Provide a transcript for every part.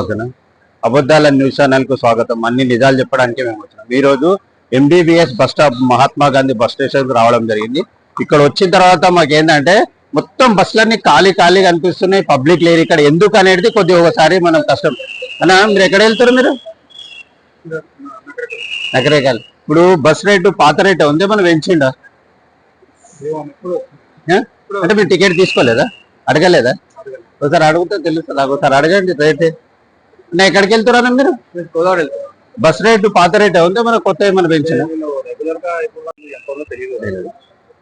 ఓకేనా? అబద్ధాల న్యూస్ ఛానల్కు స్వాగతం. అన్ని నిజాలు చెప్పడానికి మేము వచ్చినాం. ఈ రోజు MBBS bus stop Mahatma Gandhi bus స్టేషన్కు రావడం జరిగింది. ఇక్కడ వచ్చిన తర్వాత మాకు ఏంటంటే మొత్తం బస్సులన్నీ ఖాళీ ఖాళీ కనిపిస్తున్నాయి. పబ్లిక్ లేరు ఇక్కడ. ఎందుకు అనేది కొద్దిగా ఒకసారి మనం కష్టం. అన్నా మీరు ఎక్కడ వెళ్తారు మీరు? నగరేకాలు. ఇప్పుడు బస్ రేటు పాత రేట్ ఉంది. మనం పెంచిండా? అంటే మీరు టికెట్ తీసుకోలేదా? అడగలేదా? ఒకసారి అడిగితే తెలుస్తుంది ఒకసారి అడగండి రేట్. నా ఎక్కడికి వెళ్తున్నారా మీరు? గోదావరి. బస్ రేటు పాత రేట్ ఉంది? మన కొత్త ఏమైనా పెంచిన?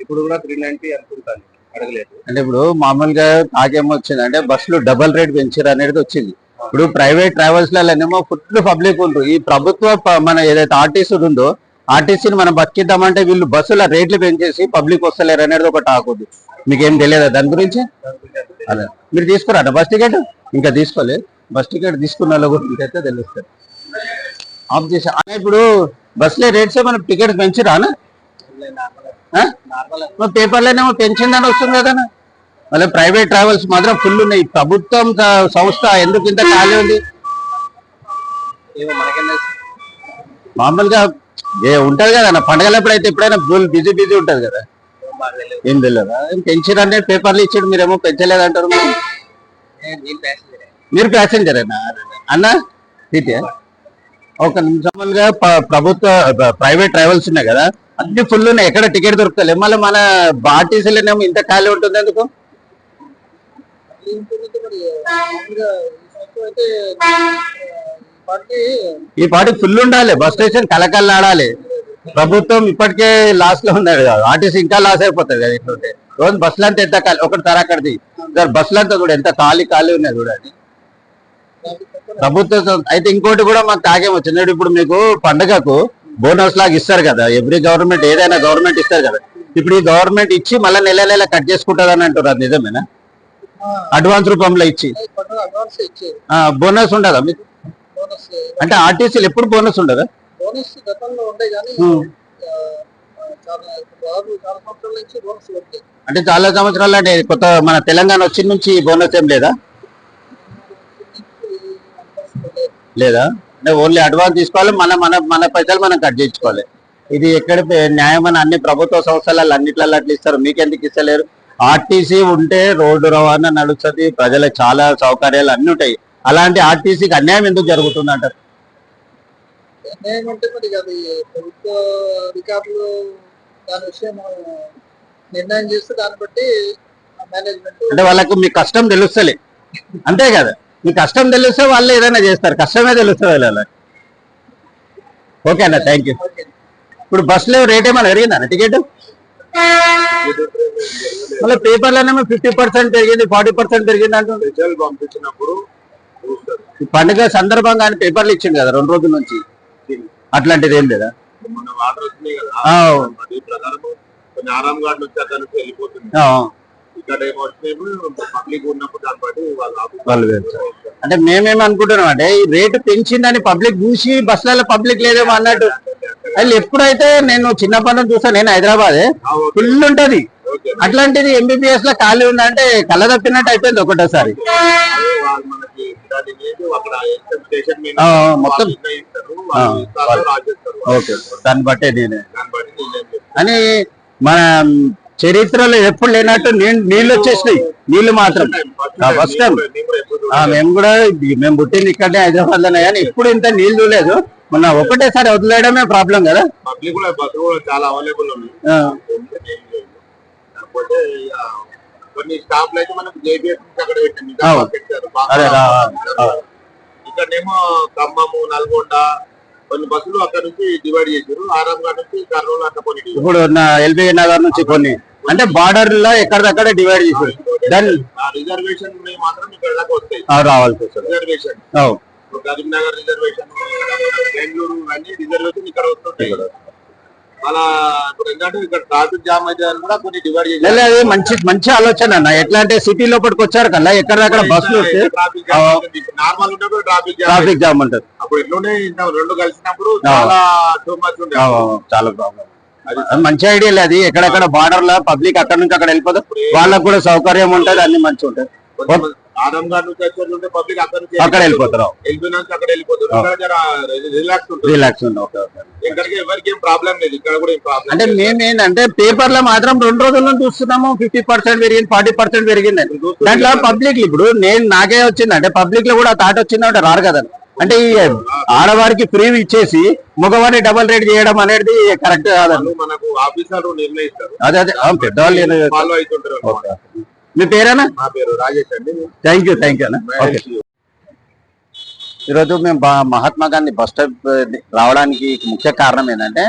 ఇప్పుడు కూడా త్రీ నైన్టీ అనుకుంటాను అడగలేదు. అంటే ఇప్పుడు మామూలుగా నాకేమో వచ్చింది? అంటే బస్సులు డబల్ రేట్ పెంచారు అనేది వచ్చింది. ఇప్పుడు ప్రైవేట్ ట్రావెల్స్లలో ఫుల్ పబ్లిక్ ఉంటూ ఈ ప్రభుత్వ మన ఏదైతే ఆర్టీసీ ఉందో ఆర్టీసీని మనం బతికిద్దామంటే వీళ్ళు బస్సుల రేట్లు పెంచేసి పబ్లిక్ వస్తలేరు అనేది ఒక టాక్ ఉంది మీకేం తెలియదా దాని గురించి? అదే. మీరు తీసుకురా బస్ టికెట్? ఇంకా తీసుకోలేదు. బస్ టికెట్ తీసుకున్న వాళ్ళ గురించి అయితే తెలుస్తుంది. ఆఫ్ చేసా ఇప్పుడు బస్సులో రేట్స్ మనం టికెట్ పెంచిరానా పేపర్లోనేమో పెంచిందని వస్తుంది కదా మళ్ళీ ప్రైవేట్ ట్రావెల్స్ మాత్రం ఫుల్ ఉన్నాయి. ప్రభుత్వం సంస్థ ఎందుకు ఇంత ఖాళీ ఉంది? మామూలుగా ఏ ఉంటది కదా పండగలప్పుడు అయితే ఎప్పుడైనా బిజీ బిజీ ఉంటది కదా. ఏం తెలియదా? పెన్షన్ అంటే పేపర్లు ఇచ్చాడు మీరేమో పెంచలేదంటారు అంటారు మీరు. ప్యాసింజర్ అన్నా అన్న ఒక నిమిషం. ప్రభుత్వ ప్రైవేట్ ట్రావెల్స్ ఉన్నాయి కదా అన్ని ఫుల్ ఉన్నాయి. ఎక్కడ టికెట్ దొరుకుతలే? మళ్ళీ మన ఆర్టీసీలోనేమో ఇంత ఖాళీ ఉంటుంది ఎందుకు? ఈ పాటి ఫుల్ ఉండాలి. బస్ స్టేషన్ కలకల్లాడాలి ప్రభుత్వం ఇప్పటికే లాస్లో ఉన్నది కదా. ఆర్టీసీ ఇంకా లాస్ అయిపోతుంది కదా ఇట్లుంటే. రోజు బస్సులు అంతా ఎంత ఖాళీ ఒకటి తర అక్కడిది సార్ బస్సులు అంతా కూడా ఎంత ఖాళీ ఖాళీ ఉన్నాయి చూడండి. ప్రభుత్వ అయితే ఇంకోటి కూడా మాకు తాగేం వచ్చింది ఇప్పుడు మీకు పండగకు బోనస్ లాగా ఇస్తారు కదా. ఎవ్రీ గవర్నమెంట్ ఏదైనా గవర్నమెంట్ ఇస్తారు కదా. ఇప్పుడు ఈ గవర్నమెంట్ ఇచ్చి మళ్ళీ నెల నెల కట్ చేసుకుంటుంది అని అంటారు అది నిజమేనా? అడ్వాన్స్ రూపంలో ఇచ్చి. బోనస్ ఉండదా మీకు? బోనస్ అంటే ఆర్టీసీలు ఎప్పుడు బోనస్ ఉండదా? బోనస్ గతంలో ఉండే కానీ అంటే చాలా సంవత్సరాలు అంటే కొత్త మన తెలంగాణ వచ్చిన నుంచి బోనస్ ఏం లేదా? లేదా? అంటే ఓన్లీ అడ్వాన్స్ తీసుకోవాలి మన మన మన పైసలు మనం కట్ చేయించుకోవాలి. ఇది ఎక్కడ న్యాయమైన అన్ని ప్రభుత్వ సంస్థలలో అన్నిట్లలో అట్లా ఇస్తారు. మీకెందుకు ఇస్తలేరు? ఆర్టీసీ ఉంటే రోడ్డు రవాణా నడుస్తుంది ప్రజలకు చాలా సౌకర్యాలు అన్ని ఉంటాయి. అలాంటి ఆర్టీసీకి అన్యాయం ఎందుకు జరుగుతుంది అంటారు ఏమంటే మరి అది ప్రభుత్వ అధికారులు దాని విషయం మనం నిర్ణయం చేస్తే దాన్ని బట్టి మేనేజ్మెంట్ అంటే వాళ్ళకు మీ కష్టం తెలుస్తలే. అంతే కదా. మీ కష్టం తెలిస్తే వాళ్ళు ఏదైనా చేస్తారు. కష్టమే తెలుస్తుంది వాళ్ళకి. ఓకే అన్న థ్యాంక్ యూ ఇప్పుడు బస్సులో రేట్ ఏమైనా పెరిగిందా? టికెట్ మళ్ళీ పేపర్లోనేమో ఫిఫ్టీ పర్సెంట్ పెరిగింది ఫార్టీ పర్సెంట్ పెరిగింది ఈ పండుగ సందర్భంగా అని పేపర్లు ఇచ్చింది కదా రెండు రోజుల నుంచి. అట్లాంటిది ఏం లేదా అదే. అంటే మేమేమి అనుకుంటున్నాం అంటే ఈ రేటు పెంచిందని పబ్లిక్ చూసి బస్సులలో పబ్లిక్ లేదేమో అన్నట్టు. అసలు ఎప్పుడైతే నేను చిన్నప్పటి నుంచి చూస్తాను నేను హైదరాబాద్ ఫుల్ ఉంటది. అట్లాంటిది ఎంబీబీఎస్లో ఖాళీ ఉందంటే కళ్ళ తప్పినట్టు అయిపోయింది ఒకటోసారి వాళ్ళు మనకి దాన్ని లేదు అక్కడ స్టేషన్ మీద ఆ, మొత్తం? ఓకే దాన్ని బట్టే నేనే. అని మన చరిత్రలో ఎప్పుడు లేనట్టు నీ- నీళ్ళు వచ్చేసినాయి. నీళ్ళు మాత్రం. ఫస్ట్ టైం మేము కూడా మేము పుట్టింది ఇక్కడనే హైదరాబాద్లోనే కానీ ఇప్పుడు ఇంత నీళ్ళు లేదు. మొన్న ఒకటేసారి వదిలేయడమే ప్రాబ్లం కదా. చాలా అవైలబుల్ కొన్ని స్టాప్లు అయితే మనకు జేబీఎస్ అక్కడ పెట్టింది. ఇంకా అవును. పెట్టారు. అదే రా- ఆ. ఇక్కడేమో ఖమ్మము నల్గొండ కొన్ని బస్సులు అక్కడ నుంచి డివైడ్ చేశారు. ఆరాంఘర్ నుంచి కర్నూలు అట్లా కొన్ని ఇప్పుడు ఎల్బీ నగర్ నుంచి కొన్ని. అంటే బార్డర్లో ఎక్కడిదక్కడ డివైడ్ దాన్ని ఆ రిజర్వేషన్ మాత్రం ఇక్కడ దాకా వస్తాయి. వస్తుంది. రిజర్వేషన్ కరీంనగర్ రిజర్వేషన్ బెంగళూరు అన్ని రిజర్వేషన్ ఇక్కడ వస్తుంటాయి. అలా ఇప్పుడు ఇక్కడ ట్రాఫిక్ జామ్ అయితే కూడా కొన్ని డివైడ్ అది మంచి మంచి ఆలోచన అన్న. ఎట్లా అంటే సిటీ లోపలికి వచ్చారు కదా ఎక్కడిదక్కడ బస్సులు వస్తే ట్రాఫిక్ జామ్ ఉంటుంది. ఇప్పుడు నార్మల్ ఉన్నప్పుడు ట్రాఫిక్ జామ్ ట్రాఫిక్ జామ్ ఉంటుంది. అప్పుడు ఇట్లునే రెండు కలిసినప్పుడు. చాలా టూ మచ్ చాలా ప్రాబ్లం మంచి ఐడియా లేదు ఎక్కడెక్కడ బార్డర్లో పబ్లిక్ అక్కడ నుంచి అక్కడ వెళ్ళిపోతే వాళ్ళకు కూడా సౌకర్యం ఉంటది అన్ని మంచి ఉంటాయి నుంచి పబ్లిక్ అక్కడ నుంచి అక్కడ వెళ్ళిపోతారు. వెళ్ళిపోయినాక అక్కడ వెళ్ళిపోతారు. ఇక్కడ జర రిలాక్స్ ఉంటుంది. రిలాక్స్ ఉంది ఓకే ఓకే. ఇక్కడికి ఎవరికి ఏం ప్రాబ్లం లేదు. ఇక్కడ కూడా ఏం ప్రాబ్లం అంటే మేము ఏంటంటే పేపర్లో మాత్రం రెండు రోజుల నుంచి చూస్తున్నాము ఫిఫ్టీ పర్సెంట్ పెరిగింది ఫార్టీ పర్సెంట్ పెరిగింది. దాంట్లో పబ్లిక్ ఇప్పుడు నేను నాకే వచ్చింది అంటే పబ్లిక్లో కూడా ఆ థాట్ వచ్చిందంటే రారు కదా. అంటే ఈ ఆడవారికి ఫ్రీ ఇచ్చేసి మగవారిని డబల్ రేట్ చేయడం అనేది కరెక్ట్ కాదండి మనకు ఆఫీసర్లు నిర్ణయిస్తారు. అదే అదే పెద్దవాళ్ళు ఫాలో అవుతుంటారు. మీ పేరేనా? నా పేరు రాజేష్ అండి. థ్యాంక్ యూ థ్యాంక్ యూ అన్న. ఓకే ఈరోజు మేము మహాత్మా గాంధీ బస్ స్టాప్ రావడానికి ముఖ్య కారణం ఏంటంటే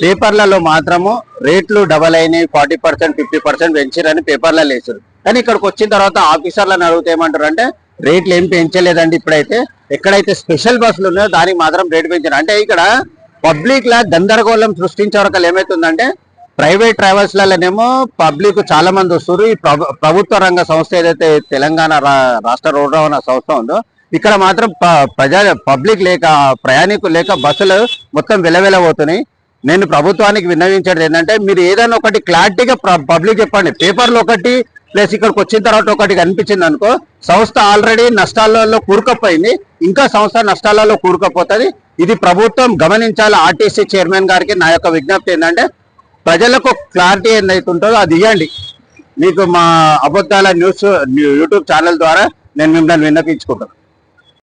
పేపర్లలో మాత్రము రేట్లు డబల్ అయినాయి ఫార్టీ పర్సెంట్ ఫిఫ్టీ పర్సెంట్ పెంచారని పేపర్లలో వేసారు కానీ ఇక్కడికి వచ్చిన తర్వాత ఆఫీసర్లను అడిగితే ఏమంటారు అంటే రేట్లు ఏం పెంచలేదండి ఇప్పుడైతే. ఎక్కడైతే స్పెషల్ బస్సులు ఉన్నాయో దానికి మాత్రం రేటు పెంచారు అంటే ఇక్కడ పబ్లిక్ లా గందరగోళం సృష్టించే వరకు ఏమైతుందంటే ప్రైవేట్ ట్రావెల్స్లలోనేమో పబ్లిక్ చాలా మంది వస్తారు ఈ ప్రభుత్వ రంగ సంస్థ ఏదైతే తెలంగాణ రా- రాష్ట్ర రోడ్డు రవాణా సంస్థ ఉందో ఇక్కడ మాత్రం ప- ప్రజా పబ్లిక్ లేక ప్రయాణికులు లేక బస్సులు మొత్తం విలవిలబోతున్నాయి. నేను ప్రభుత్వానికి విన్నవించేది ఏంటంటే మీరు ఏదైనా ఒకటి క్లారిటీగా పబ్లిక్ చెప్పండి. పేపర్లో ఒకటి ప్లస్ ఇక్కడికి వచ్చిన తర్వాత ఒకటి కనిపించింది అనుకో సంస్థ ఆల్రెడీ నష్టాలలో కూరుకుపోయింది. ఇంకా సంస్థ నష్టాలలో కూరుకుపోతుంది. ఇది ప్రభుత్వం గమనించాలి. ఆర్టీసీ చైర్మన్ గారికి నా యొక్క విజ్ఞప్తి ఏంటంటే ప్రజలకు క్లారిటీ ఏదైతే ఉంటుందో అది ఇవ్వండి మీకు మా అబద్ధాల న్యూస్ యూట్యూబ్ ఛానల్ ద్వారా నేను మిమ్మల్ని విన్నపించుకుంటాను.